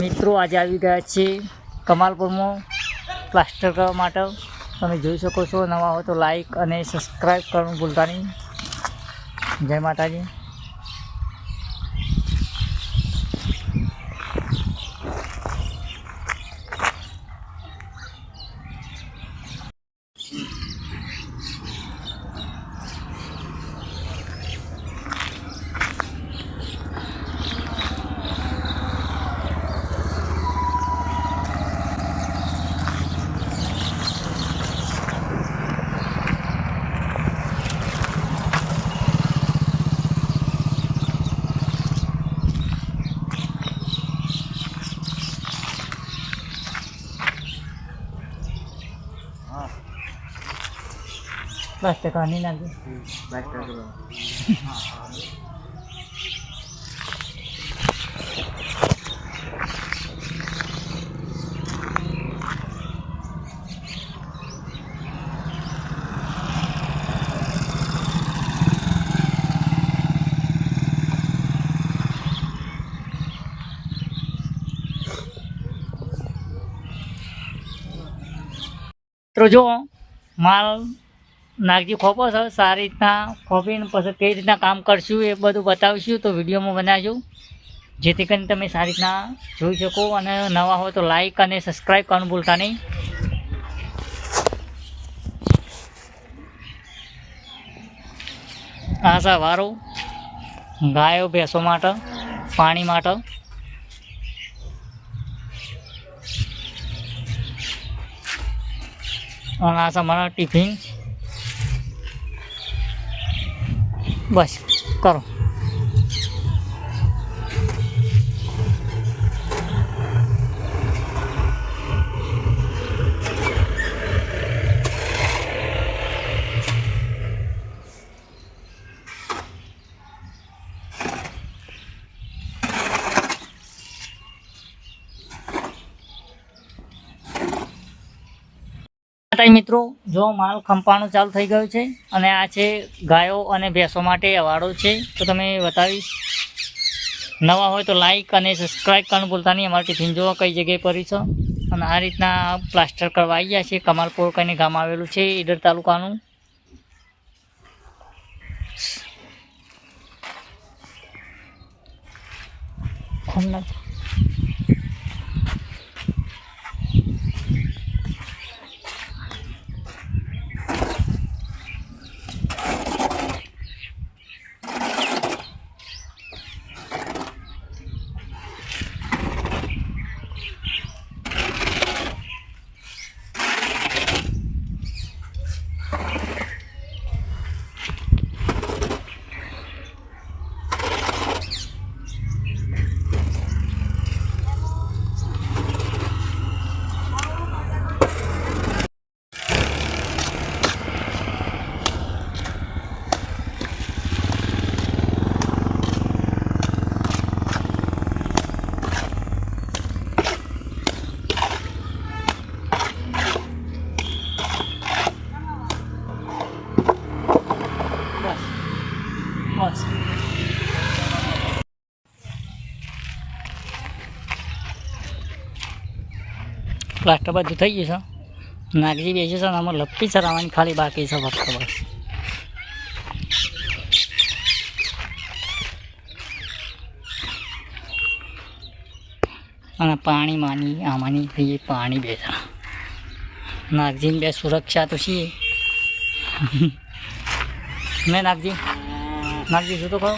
મિત્રો, આજે આવી ગયા છે કમાલપુરમાં પ્લાસ્ટર કરવા માટે. તમે જોઈ શકો છો, નવા હોય તો લાઈક અને સબસ્ક્રાઈબ કરવાનું ભૂલતા નહીં. જય માતાજી. પ્લાસ્ટર કાઢી નાખજો તો જો માલ નાગજી ખોપો છે સારી રીતના ખોપીને પછી કઈ રીતના કામ કરશું એ બધું બતાવીશું, તો વિડીયોમાં બનાવજો. જેથી કરીને તમે સારી રીતના જોઈ શકો અને નવા હોય તો લાઈક અને સબસ્ક્રાઈબ કરવાનું ભૂલતા નહીં. આ છે વારો. ગાયો ભેંસો માટે, પાણી માટે. અને આ છે મારા ટિફિન બસ કરો માતાજી મિત્રો, જો માલ ખંપાણું ચાલુ થઈ ગયું છે અને આ છે ગાયો અને ભેંસો માટે અવાડો છે, તો તમે બતાવીશ. નવા હોય તો લાઇક અને સબસ્ક્રાઈબ કરવાનું ભૂલતા નહીં. અમારે ટિફિન જોવા કઈ જગ્યાએ પડી છે? અને આ રીતના પ્લાસ્ટર કરવા આવી ગયા છે કમાલપુર કઈને ગામ આવેલું છે, ઈડર તાલુકાનું. ખુલ્લા છે. પ્લાસ્ટર બધું થઈ ગયું છે. નાગજી બેસી છે ને આમાં લપટી ચરાવવાની ખાલી બાકી છે ફક્ત બસ. અને પાણી માની, આમાંની થઈ પાણી બેસા. નાગજીની બે સુરક્ષા તો છીએ મેં નાગજી? નાગજી, શું તો કહો